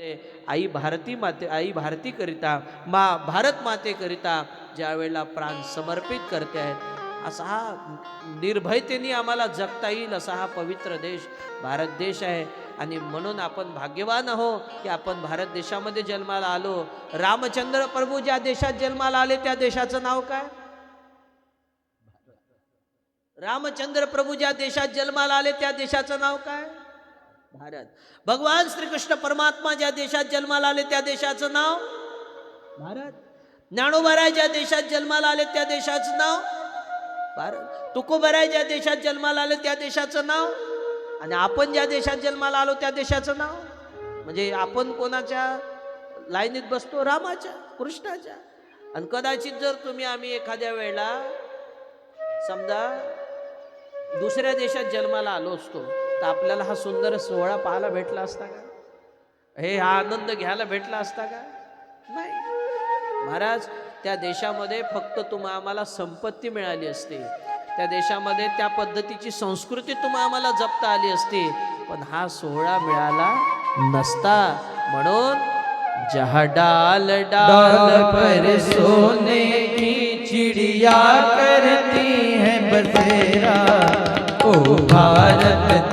ते आई भारती माते आई भारतीकरिता मा भारत मातेकरिता ज्या वेळेला प्राण समर्पित करते आहेत असा हा निर्भयतेने आम्हाला जगता येईल असा हा पवित्र देश भारत देश आहे. आणि म्हणून आपण भाग्यवान आहो की आपण भारत देशामध्ये जन्माला आलो. रामचंद्र प्रभू ज्या देशात जन्माला आले त्या देशाचं नाव काय? रामचंद्र प्रभू ज्या देशात जन्माला आले त्या देशाचं नाव काय? भारत. भगवान श्रीकृष्ण परमात्मा ज्या देशात जन्माला आले त्या देशाचं नाव? भारत. ज्ञानोबराय ज्या देशात जन्माला आले त्या देशाचं नाव? भारत. तुकोबराय ज्या देशात जन्माला आले त्या देशाचं नाव? आणि आपण ज्या देशात जन्माला आलो त्या देशाचं नाव? म्हणजे आपण कोणाच्या लाईनीत बसतो? रामाच्या कृष्णाच्या. आणि कदाचित जर तुम्ही आम्ही एखाद्या वेळेला समजा दुसऱ्या देशात जन्माला आलो असतो तर आपल्याला हा सुंदर सोहळा पाहायला भेटला असता का? हे हा आनंद घ्यायला भेटला असता का? नाही. महाराज त्या देशामध्ये फक्त तुम्हा आम्हाला संपत्ती मिळाली असते. त्या देशामध्ये त्या पद्धतीची संस्कृती तुम्हा आम्हाला जपता आली असती. पण हा सोहळा मिळाला नसता. म्हणून जहा डाल डाल पर सोने की चिड़िया करती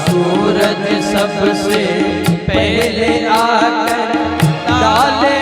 सूरज सबसे पहले आकर डाले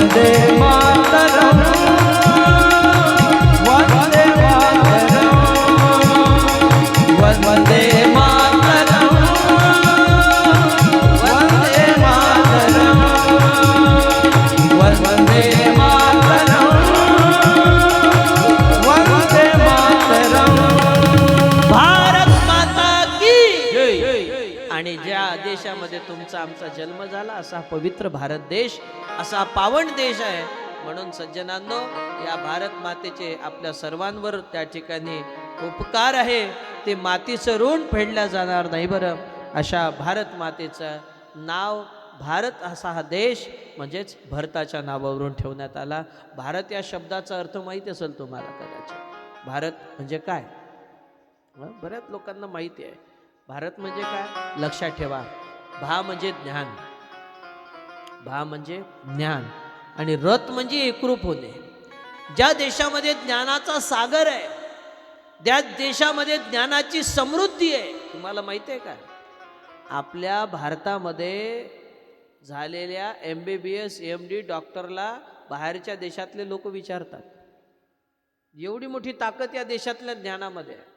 Vande Mataram. देशामध्ये तुमचा आमचा जन्म झाला असा पवित्र भारत देश असा पावन देश आहे. म्हणून सज्जनांनो या भारत मातेचे आपल्या सर्वांवर त्या ठिकाणी उपकार आहे. ते मातीचं ऋण फेडल्या जाणार नाही बरं. अशा भारत मातेचं नाव भारत असा हा देश म्हणजेच भरताच्या नावावरून ठेवण्यात आला. भारत या शब्दाचा अर्थ माहीत असेल तुम्हाला कदाचित. भारत म्हणजे काय? बऱ्याच लोकांना माहिती आहे. भारत म्हणजे काय? लक्षात ठेवा. भा म्हणजे ज्ञान. भा म्हणजे ज्ञान. आणि रथ म्हणजे एकरूप होणे. ज्या देशामध्ये ज्ञानाचा सागर आहे त्या देशामध्ये ज्ञानाची समृद्धी आहे तुम्हाला माहिती आहे का? आपल्या भारतामध्ये झालेल्या M B B S M D डॉक्टरला बाहेरच्या देशातले लोक विचारतात. एवढी मोठी ताकद या देशातल्या ज्ञानामध्ये आहे.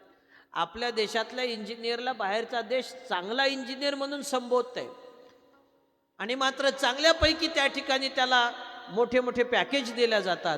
आपल्या देशातल्या इंजिनियरला बाहेरचा देश चांगला इंजिनियर म्हणून संबोधत आहे आणि मात्र चांगल्यापैकी त्या ठिकाणी त्याला मोठे मोठे पॅकेज दिल्या जातात.